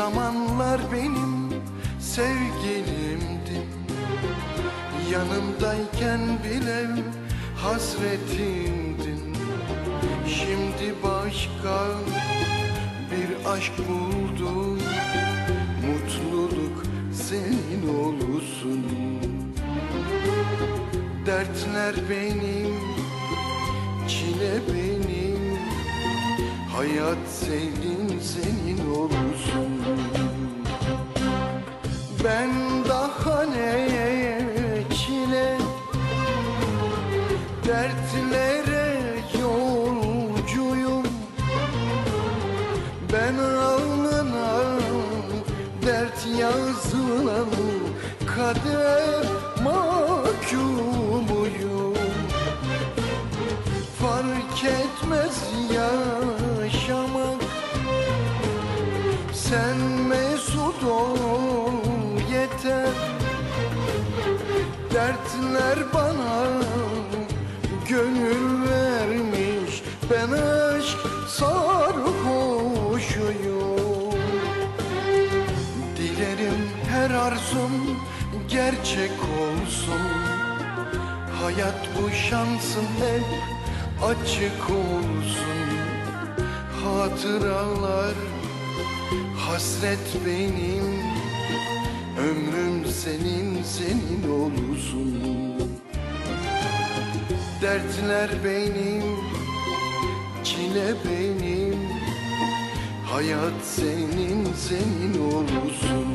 zamanlar benim sevgilimdin Yanımdayken bile hasretimdin. Şimdi başka bir aşk buldum. Mutluluk senin olsun. Dertler benim, çile benim Hayat senin, senin olsun. Ben daha ne çile Dertlere yolcuyum? Ben alnına dert yazılan kader mahkumuyum Sen mesut ol yeter. Dertler bana gönül vermiş. Ben aşk sarhoşuyum. Dilerim her arzum gerçek olsun. Hayat bu şansın hep açık olsun. Hatıralar hasret benim Ömrüm senin senin olsun Dertler benim çile benim. Hayat senin senin olsun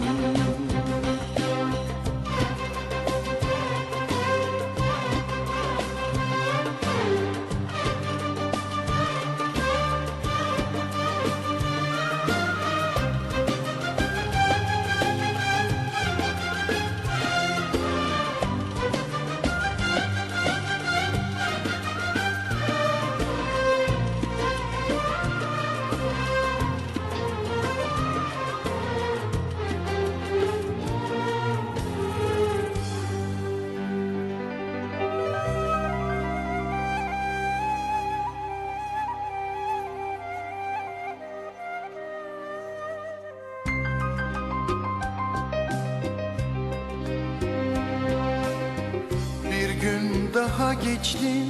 daha geçti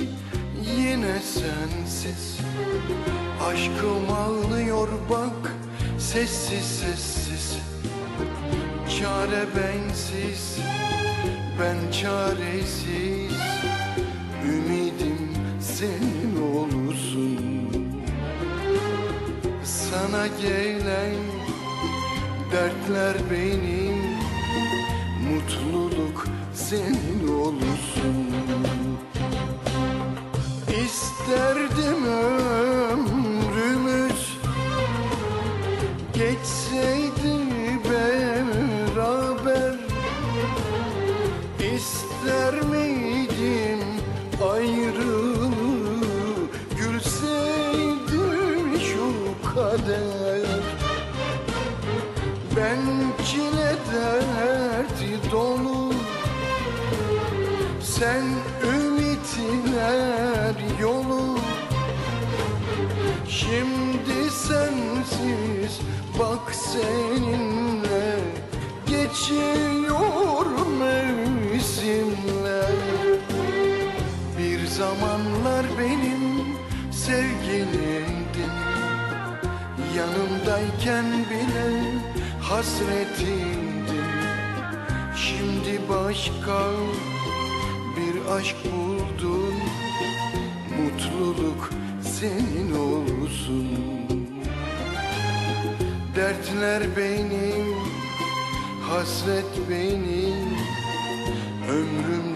yine sensiz. Aşkım ağlıyor bak sessiz sessiz. Çare bensiz ben çaresiz. Ümidim senin olsun Sana gelen dertler benim Mutluluk senin olsun İsterdim ömrümüz Geçseydi beraber. İster miydim ayrılığı Gülseydi şu kader? Ben çile derdi dolu. Sen ümitler yolu. Şimdi sensiz bak seninle Geçiyor mevsimler. Bir zamanlar benim sevgilimdin Yanımdayken bile hasretimdin Şimdi başka aşk buldun Mutluluk senin olsun. Dertler benim, hasret benim Ömrüm